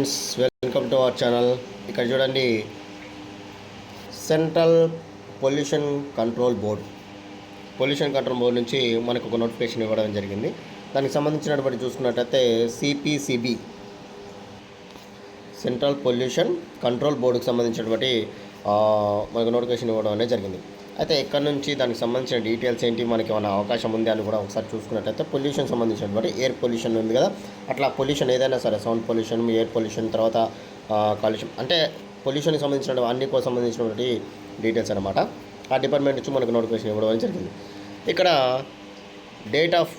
Friends welcome to our channel. ఇక్కడ చూడండి central pollution control board. Pollution control board నుంచి మనకు ఒక నోటిఫికేషన్ ఇవ్వడం జరిగింది. దానికి సంబంధించినటువంటి చూసుకున్నట్టయితే సిపిసిబి సెంట్రల్ పొల్యూషన్ కంట్రోల్ బోర్డుకి సంబంధించినటువంటి మనకు నోటిఫికేషన్ ఇవ్వడం అనేది జరిగింది. అయితే ఎక్కడి నుంచి దానికి సంబంధించిన డీటెయిల్స్ ఏంటి? మనకి ఏమైనా అవకాశం ఉంది అని కూడా ఒకసారి చూసుకున్నట్టయితే పొల్యూషన్ సంబంధించినటువంటి ఎయిర్ పొల్యూషన్ ఉంది కదా? అట్లా పొల్యూషన్ ఏదైనా సరే సౌండ్ పొల్యూషన్ ఎయిర్ పొల్యూషన్ తర్వాత కాలుష్యం అంటే పొల్యూషన్కి సంబంధించిన అన్ని కోసం సంబంధించినటువంటి డీటెయిల్స్ అనమాట ఆ డిపార్ట్మెంట్ నుంచి మనకు నోటిఫికేషన్ ఇవ్వడం జరిగింది. ఇక్కడ date of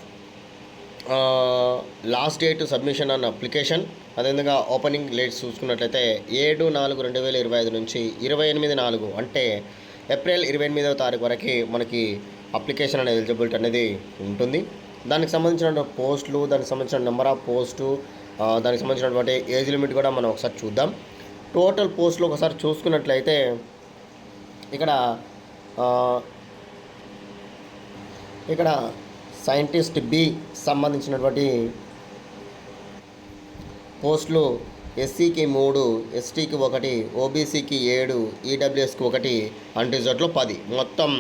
last date submission అన్న అప్లికేషన్ అదేవిధంగా ఓపెనింగ్ డేట్స్ చూసుకున్నట్లయితే ఏడు నాలుగు రెండు వేల ఇరవై ఐదు నుంచి ఇరవై ఎనిమిది నాలుగు అంటే ఏప్రిల్ ఇరవై ఎనిమిదవ తారీఖు వరకు మనకి అప్లికేషన్ అనేది ఎలిజిబిలిటీ అనేది ఉంటుంది. దానికి సంబంధించిన పోస్టులు దానికి సంబంధించిన నెంబర్ ఆఫ్ పోస్టు దానికి సంబంధించినటువంటి ఏజ్ లిమిట్ కూడా మనం ఒకసారి చూద్దాం. టోటల్ పోస్టులు ఒకసారి చూసుకున్నట్లయితే ఇక్కడ ఇక్కడ సైంటిస్ట్ బి సంబంధించినటువంటి పోస్టులు ఎస్సీకి మూడు ఎస్టీకి ఒకటి ఓబీసీకి ఏడు ఈడబ్ల్యూఎస్కి ఒకటి అంటే జట్లు పది. మొత్తం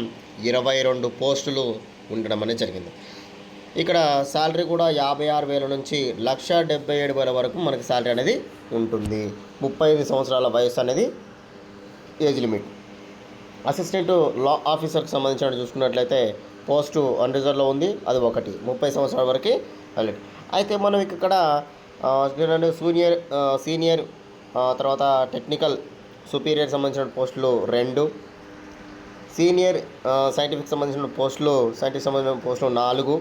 ఇరవై రెండు పోస్టులు ఉండడం అనేది జరిగింది. ఇక్కడ శాలరీ కూడా యాభై ఆరు వేల నుంచి లక్ష డెబ్బై ఏడు వేల వరకు మనకి శాలరీ అనేది ఉంటుంది. ముప్పై ఐదు సంవత్సరాల వయసు అనేది ఏజ్ లిమిట్. అసిస్టెంట్ లా ఆఫీసర్కి సంబంధించిన చూసుకున్నట్లయితే పోస్టు అన్రిజర్వ్లో ఉంది అది ఒకటి. ముప్పై సంవత్సరాల వరకు వ్యాలిడ్ అయితే మనం ఇక్కడ చూడండి సూనియర్ సీనియర్ తర్వాత టెక్నికల్ సుపీరియర్ సంబంధించిన పోస్టులు రెండు. సీనియర్ సైంటిఫిక్ సంబంధించిన పోస్టులు సైంటిఫిక్ సంబంధించిన పోస్టులు నాలుగు.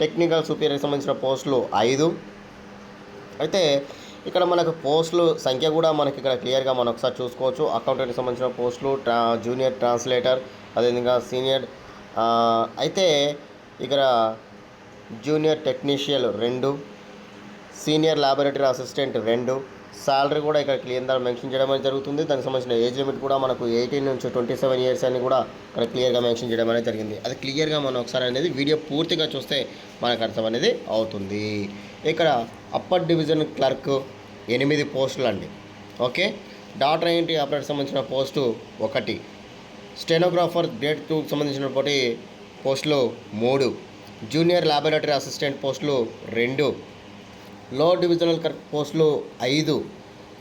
టెక్నికల్ సుపీరియర్ సంబంధించిన పోస్టులు ఐదు. అయితే ఇక్కడ మనకు పోస్టులు సంఖ్య కూడా మనకి ఇక్కడ క్లియర్గా మనం ఒకసారి చూసుకోవచ్చు. అకౌంటెంట్కి సంబంధించిన పోస్టులు ట్రా జూనియర్ ట్రాన్స్లేటర్ అదేవిధంగా సీనియర్ అయితే ఇక్కడ జూనియర్ టెక్నీషియల్ రెండు సీనియర్ ల్యాబొరేటరీ అసిస్టెంట్ రెండు. శాలరీ కూడా ఇక్కడ క్లియర్గా మెన్షన్ చేయడం అనేది జరుగుతుంది. దానికి సంబంధించిన ఏజ్ లిమిట్ కూడా మనకు ఎయిటీన్ నుంచి ట్వంటీ సెవెన్ ఇయర్స్ అని కూడా ఇక్కడ క్లియర్గా మెన్షన్ చేయడం అనేది జరిగింది. అది క్లియర్గా మనం ఒకసారి అనేది వీడియో పూర్తిగా చూస్తే మనకు అర్థం అనేది అవుతుంది. ఇక్కడ అప్పర్ డివిజన్ క్లర్క్ ఎనిమిది పోస్టులు అండి ఓకే డాటా ఎంట్రీ ఆపరేటర్ సంబంధించిన పోస్టు ఒకటి. స్టెనోగ్రాఫర్ గ్రేడ్ టూకి సంబంధించినటువంటి పోస్టులు మూడు. జూనియర్ ల్యాబొరేటరీ అసిస్టెంట్ పోస్టులు రెండు. లో డివిజనల్ కరెక్ట్ పోస్టులు ఐదు.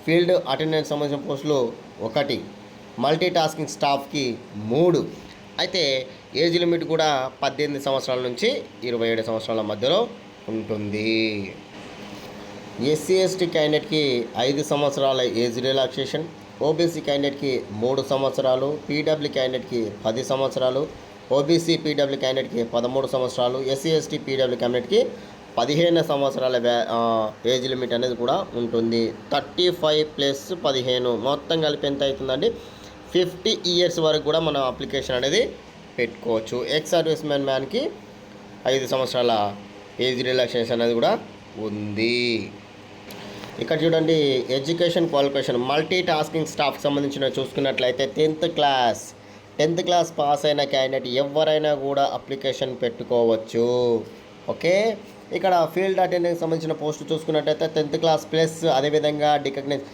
ఫీల్డ్ అటెండెన్స్ సంబంధించిన పోస్టులు ఒకటి. మల్టీ టాస్కింగ్ స్టాఫ్కి మూడు. అయితే ఏజ్ లిమిట్ కూడా పద్దెనిమిది సంవత్సరాల నుంచి ఇరవై ఏడు సంవత్సరాల మధ్యలో ఉంటుంది. ఎస్సీ ఎస్టీ క్యాండిడేట్కి ఐదు సంవత్సరాల ఏజ్ రిలాక్సేషన్ ఓబీసీ క్యాండిడేట్కి మూడు సంవత్సరాలు పీడబ్ల్యూ క్యాండిడేట్కి పది సంవత్సరాలు ఓబీసీ పీడబ్ల్యూ క్యాండిడేట్కి పదమూడు సంవత్సరాలు ఎస్సీ ఎస్టీ పీడబ్ల్యూ క్యాండిడేట్కి పదిహేను సంవత్సరాల ఏజ్ లిమిట్ అనేది కూడా ఉంటుంది. థర్టీ ఫైవ్ ప్లస్ పదిహేను మొత్తం కలిపి ఎంత అవుతుందండి? ఫిఫ్టీ ఇయర్స్ వరకు కూడా మనం అప్లికేషన్ అనేది పెట్టుకోవచ్చు. ఎక్స్ సర్వీస్ మ్యాన్ మ్యాన్కి ఐదు సంవత్సరాల ఏజ్ రిలాక్సేషన్ అనేది కూడా ఉంది. ఇక్కడ చూడండి education qualification multi tasking staff సంబంధించిన చూసుకున్నట్లయితే tenth class tenth class pass అయిన క్యాండిడేట్ ఎవరైనా కూడా అప్లికేషన్ పెట్టుకోవచ్చు. ఓకే? ఇక్కడ ఫీల్డ్ అటెండెంట్ సంబంధించిన పోస్ట్ చూసుకున్నట్లయితే టెన్త్ క్లాస్ ప్లస్ అదేవిధంగా డికగ్నైజ్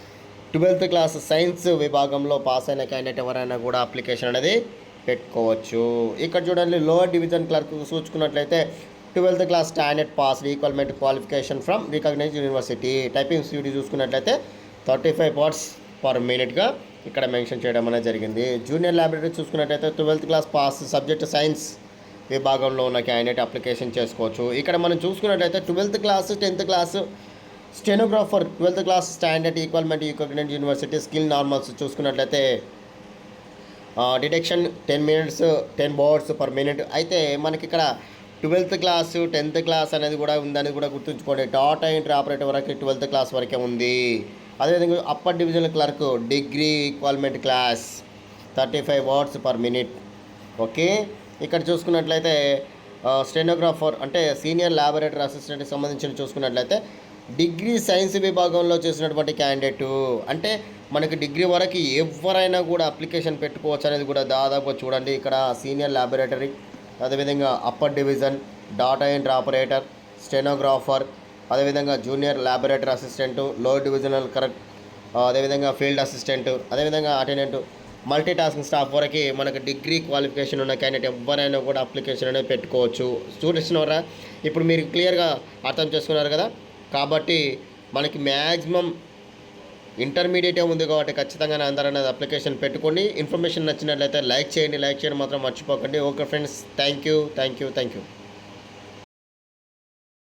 ట్వెల్త్ క్లాస్ సైన్స్ విభాగంలో పాస్ అయిన క్యాండిడేట్ ఎవరైనా కూడా అప్లికేషన్ అనేది పెట్టుకోవచ్చు. ఇక్కడ చూడండి లోవర్ డివిజన్ క్లర్క్ చూసుకున్నట్లయితే twelfth class standard pass equivalent qualification from recognise university typing speed చూసుకున్నట్లయితే థర్టీ ఫైవ్ పార్ట్స్ పర్ మినిట్గా ఇక్కడ మెన్షన్ చేయడం అనేది జరిగింది. జూనియర్ లైబ్రరీ చూసుకున్నట్లయితే twelfth class pass subject science విభాగంలో ఉన్న క్యాండిడేట్ అప్లికేషన్ చేసుకోవచ్చు. ఇక్కడ మనం చూసుకున్నట్లయితే twelfth class tenth class stenographer twelfth class standard equivalent equivalent university skill normals చూసుకున్నట్లయితే dictation ten minutes ten boards per minute అయితే మనకి ఇక్కడ ట్వెల్త్ క్లాస్ టెన్త్ క్లాస్ అనేది కూడా ఉందని కూడా గుర్తుంచుకోండి. డాటా ఎంట్రీ ఆపరేటర్ వరకు ట్వెల్త్ క్లాస్ వరకే ఉంది. అదేవిధంగా upper division clerk degree equivalent class thirty five words per minute. Okay? ఇక్కడ చూసుకున్నట్లయితే స్టెనోగ్రాఫర్ అంటే సీనియర్ ల్యాబొరేటరీ అసిస్టెంట్కి సంబంధించిన చూసుకున్నట్లయితే డిగ్రీ సైన్స్ విభాగంలో చేసినటువంటి క్యాండిడేట్. అంటే మనకి డిగ్రీ వరకు ఎవరైనా కూడా అప్లికేషన్ పెట్టుకోవచ్చు అనేది కూడా దాదాపు చూడండి. ఇక్కడ సీనియర్ ల్యాబొరేటరీ అదేవిధంగా upper division data entry operator stenographer అదేవిధంగా జూనియర్ ల్యాబొరేటరీ అసిస్టెంట్లో డివిజనల్ కరెక్ట్ అదేవిధంగా ఫీల్డ్ అసిస్టెంట్ అదేవిధంగా అటెండెంట్ మల్టీ టాస్కింగ్ స్టాఫ్ వరకు మనకు డిగ్రీ క్వాలిఫికేషన్ ఉన్న క్యాండిడేట్ ఎవరైనా కూడా అప్లికేషన్ అనేది పెట్టుకోవచ్చు. చూపిస్తున్నారా ఇప్పుడు మీరు క్లియర్గా అర్థం చేసుకున్నారు కదా? కాబట్టి మనకి మ్యాక్సిమం ఇంటర్మీడియటే ఉంది కాబట్టి ఖచ్చితంగా అందరూ అనేది అప్లికేషన్ పెట్టుకోండి. ఇన్ఫర్మేషన్ నచ్చినట్లయితే లైక్ చేయండి. లైక్ చేయడం మాత్రం మర్చిపోకండి. Okay friends thank you thank you thank you